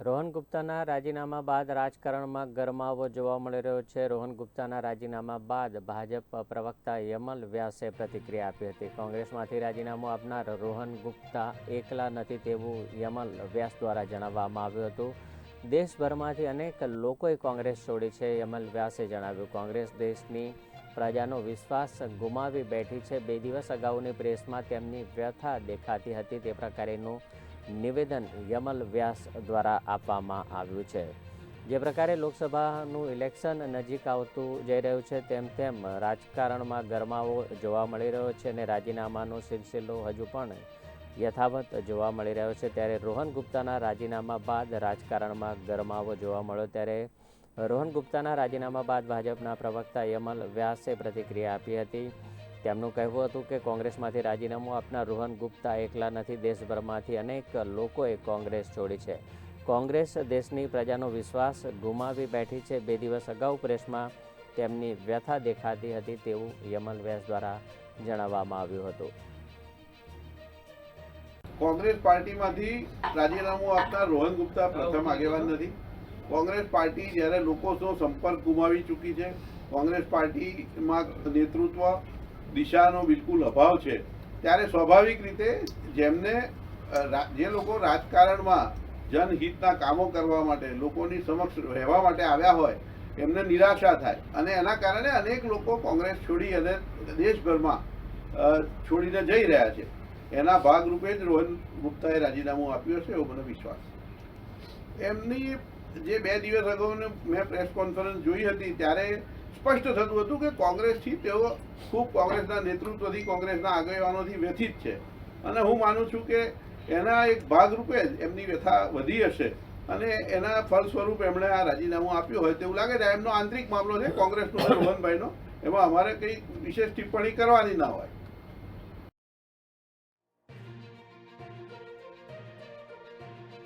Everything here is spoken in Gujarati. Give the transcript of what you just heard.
રોહન ગુપ્તાના રાજીનામા બાદ રાજકારણમાં ગરમાવો જોવા મળી રહ્યો છે. રોહન ગુપ્તાના રાજીનામા બાદ ભાજપ પ્રવક્તા યમલ વ્યાસે પ્રતિક્રિયા આપી હતી. કોંગ્રેસમાંથી રાજીનામું આપનાર રોહન ગુપ્તા એકલા નથી તેવું યમલ વ્યાસ દ્વારા જણાવવામાં આવ્યું હતું. દેશભરમાંથી અનેક લોકોએ કોંગ્રેસ છોડી છે, યમલ વ્યાસે જણાવ્યું. કોંગ્રેસ દેશની પ્રજાનો વિશ્વાસ ગુમાવી બેઠી છે. બે દિવસ અગાઉની પ્રેસમાં તેમની વ્યથા દેખાતી હતી. તે પ્રકારેનું નિવેદન યમલ વ્યાસ દ્વારા આપવામાં આવ્યું છે. જે પ્રકારે લોકસભાનું ઇલેક્શન નજીક આવતું જઈ રહ્યું છે, તેમ તેમ રાજકારણમાં ગરમાવો જોવા મળી રહ્યો છે અને રાજીનામાનો સિલસિલો હજુ પણ યથાવત જોવા મળી રહ્યો છે. ત્યારે રોહન ગુપ્તાના રાજીનામા બાદ રાજકારણમાં ગરમાવો જોવા મળ્યો. ત્યારે રોહન ગુપ્તાના રાજીનામા બાદ ભાજપના પ્રવક્તા યમલ વ્યાસે પ્રતિક્રિયા આપી હતી. તેમનું કહેવું હતું કે કોંગ્રેસમાંથી રાજીનામું આપનાર રોહન ગુપ્તા એકલા નથી, દેશભરમાંથી અનેક લોકોએ કોંગ્રેસ છોડી છે. કોંગ્રેસ દેશની પ્રજાનો વિશ્વાસ ગુમાવી બેઠી છે. બે દિવસ અગાઉ પ્રેસમાં તેમની વ્યથા દેખાતી હતી તેવું યમલ વ્યાસ દ્વારા જણાવવામાં આવ્યું હતું. કોંગ્રેસ પાર્ટીમાંથી રાજીનામું આપનાર રોહન ગુપ્તા પ્રથમ આગેવાન નથી. કોંગ્રેસ પાર્ટી જ્યારે લોકોનો સંપર્ક ગુમાવી ચૂકી છે. કોંગ્રેસ પાર્ટીમાં નેતૃત્વ દિશાનો બિલકુલ અભાવ છે. ત્યારે સ્વાભાવિક રીતે જેમને જે લોકો રાજકારણમાં જનહિતના કામો કરવા માટે, લોકોની સમક્ષ રહેવા માટે આવ્યા હોય, એમને નિરાશા થાય. અને એના કારણે અનેક લોકો કોંગ્રેસ છોડી અને દેશભરમાં છોડીને જઈ રહ્યા છે. એના ભાગરૂપે જ રોહન ગુપ્તાએ રાજીનામું આપ્યું હશે એવો મને વિશ્વાસ છે. એમની જે બે દિવસ અગાઉ મેં પ્રેસ કોન્ફરન્સ જોઈ હતી, ત્યારે સ્પષ્ટ થતું હતું કે કોંગ્રેસથી તેઓ ખૂબ કોંગ્રેસના નેતૃત્વથી કોંગ્રેસના આગેવાનોથી વ્યથિત છે. અને હું માનું છું કે એના એક ભાગરૂપે જ એમની વ્યથા વધી હશે. અને એના ફળ સ્વરૂપ એમણે આ રાજીનામું આપ્યું હોય તેવું લાગે છે. એમનો આંતરિક મામલો છે કોંગ્રેસનો અને રોહનભાઈનો એમાં અમારે કંઈ વિશેષ ટિપ્પણી કરવાની ના હોય.